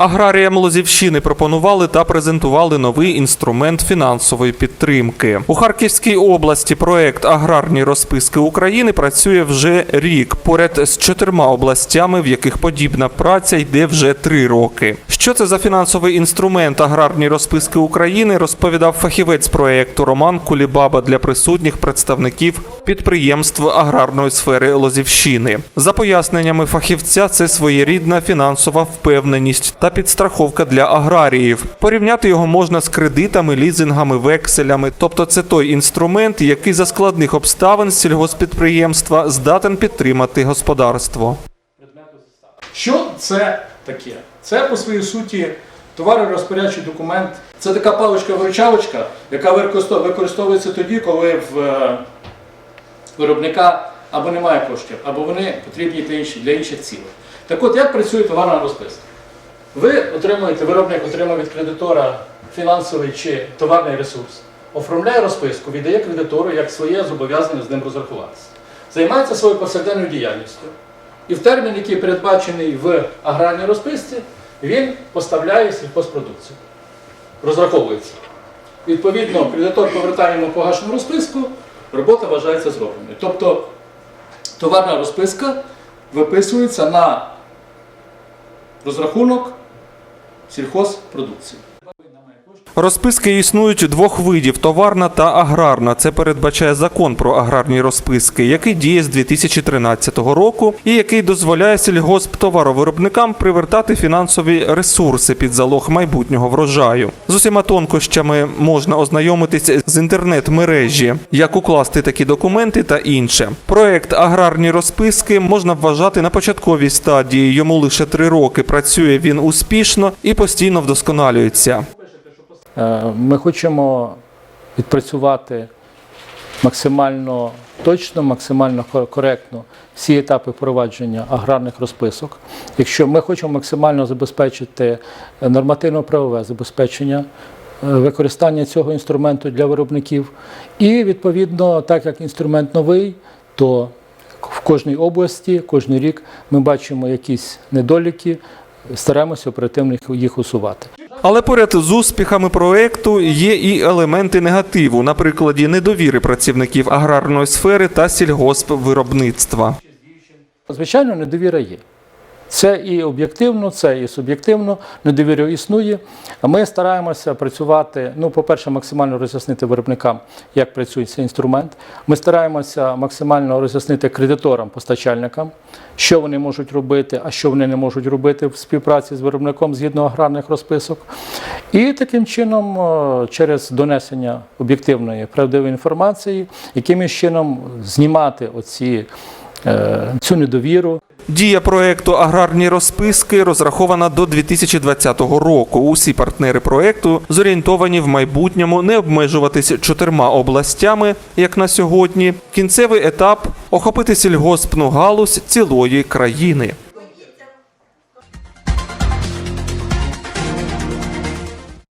Аграріям Лозівщини пропонували та презентували новий інструмент фінансової підтримки. У Харківській області проект Аграрні розписки України працює вже рік поряд з чотирма областями, в яких подібна праця йде вже три роки. Що це за фінансовий інструмент Аграрні розписки України, розповідав фахівець проекту Роман Кулібаба для присутніх представників підприємств аграрної сфери Лозівщини. За поясненнями фахівця, це своєрідна фінансова впевненість та підстраховка для аграріїв. Порівняти його можна з кредитами, лізингами, векселями. Тобто, це той інструмент, який за складних обставин сільгоспідприємства здатен підтримати господарство. Що це таке? Це по своїй суті товаророзпорядчий документ. Це така паличка-виручалочка, яка використовується тоді, коли в е, виробника або немає коштів, або вони потрібні для інших, цілей. Так от, як працює товарна розписка? Ви отримуєте, виробник отримує від кредитора фінансовий чи товарний ресурс, оформляє розписку, віддає кредитору як своє зобов'язання з ним розрахуватися. Займається своєю повсякденною діяльністю. І в термін, який передбачений в аграрній розписці, він поставляє сільхозпродукцію. Розраховується. Відповідно, кредитор повертає йому погашену розписку, робота вважається зробленою. Тобто товарна розписка виписується на розрахунок сільхозпродукції. Розписки існують двох видів: товарна та аграрна. Це передбачає закон про аграрні розписки, який діє з 2013 року і який дозволяє сільгосптоваровиробникам привертати фінансові ресурси під залог майбутнього врожаю. З усіма тонкощами можна ознайомитись з інтернет-мережі, як укласти такі документи та інше. Проект аграрні розписки можна вважати на початковій стадії. Йому лише три роки. Працює він успішно і постійно вдосконалюється. Е, Ми хочемо відпрацювати максимально точно, максимально коректно всі етапи впровадження аграрних розписок. Якщо ми хочемо максимально забезпечити нормативно-правове забезпечення е, використання цього інструменту для виробників, і відповідно, так як інструмент новий, то в кожній області, кожен рік ми бачимо якісь недоліки, стараємося оперативно їх усувати. Але поряд з успіхами проекту є і елементи негативу, на прикладі недовіри працівників аграрної сфери та сільгоспвиробництва. Звичайно, недовіра є. Це і об'єктивно, це і суб'єктивно, недовіра існує. Ми стараємося працювати, ну, по-перше, максимально роз'яснити виробникам, як працює цей інструмент. Ми стараємося максимально роз'яснити кредиторам, постачальникам, що вони можуть робити, а що вони не можуть робити в співпраці з виробником згідно аграрних розписок. І таким чином, е, через донесення об'єктивної правдивої інформації, якимось чином знімати оці, е, цю недовіру. Дія проекту Аграрні розписки розрахована до 2020 року. Усі партнери проекту зорієнтовані в майбутньому не обмежуватись чотирма областями, як на сьогодні. Кінцевий етап охопити сільгоспну галузь цілої країни.